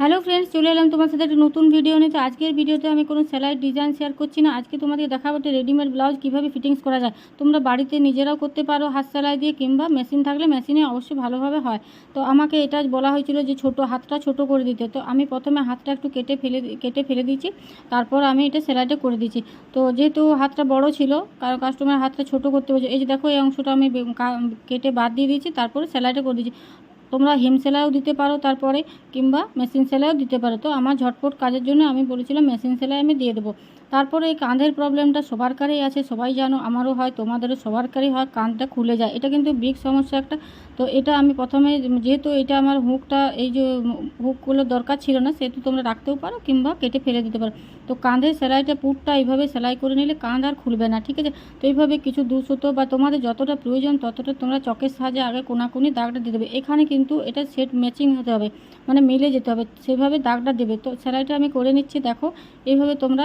Hello friends, চলে এলাম তোমার সাথে একটা নতুন ভিডিও নিয়ে। তো আজকের ভিডিওতে আমি কোনো সেলাই ডিজাইন শেয়ার করছি না। আজকে তোমাদের দেখাবো একটা রেডিমেড ব্লাউজ কীভাবে ফিটিংস করা যায়। তোমরা বাড়িতে নিজেরাও করতে পারো, হাত সেলাই দিয়ে, কিংবা মেশিন থাকলে মেশিনে অবশ্যই ভালোভাবে হয়। তো আমাকে এটা বলা হয়েছিল যে ছোট, হাতটা ছোট করে দিতে। তো আমি প্রথমে হাতটা একটু কেটে ফেলে কেটে ফেলে দিয়েছি। তারপর আমি এটা সেলাইটা করে দিয়েছি। তো যেহেতু হাতটা বড় ছিল কারও কাস্টমার হাতটা ছোট করতে বলছে, এই যে দেখো এই অংশটা আমি কেটে বাদ দিয়ে দিয়েছি, তারপরে সেলাইটা করে দিয়েছি। তোমরা হেম সেলাইও দিতে পারো তারপরে কিংবা মেশিন সেলাইও দিতে পারো। তো আমার ঝটপট কাজের জন্য আমি বলেছিলাম, মেশিন সেলাই আমি দিয়ে দেবো। তারপরে এই কাঁধের প্রবলেমটা সবার কারেই আছে, সবাই জানো, আমারও হয়, তোমাদেরও সবার কারেই হয়, কাঁধটা খুলে যায়। এটা কিন্তু বিগ সমস্যা একটা। তো এটা আমি প্রথমে, যেহেতু এটা আমার হুকটা এই যে হুকগুলো দরকার ছিল না, সেহেতু তোমরা রাখতেও পারো কিংবা কেটে ফেলে দিতে পারো। তো কাঁধের সেলাইটা পুটটা এইভাবে সেলাই করে নিলে কাঁধ আর খুলবে না, ঠিক আছে? তো এইভাবে কিছু দুশোতো বা তোমাদের যতটা প্রয়োজন, ততটা তোমরা চকের সাহায্যে আগে কোনাকুনি দাগটা দিয়ে দেবে। এখানে কিন্তু এটা সেট ম্যাচিং হতে হবে মানে মিলে যেতে হবে, সেভাবে দাগটা দেবে। তো সেলাইটা আমি করে নিচ্ছি, দেখো, এইভাবে তোমরা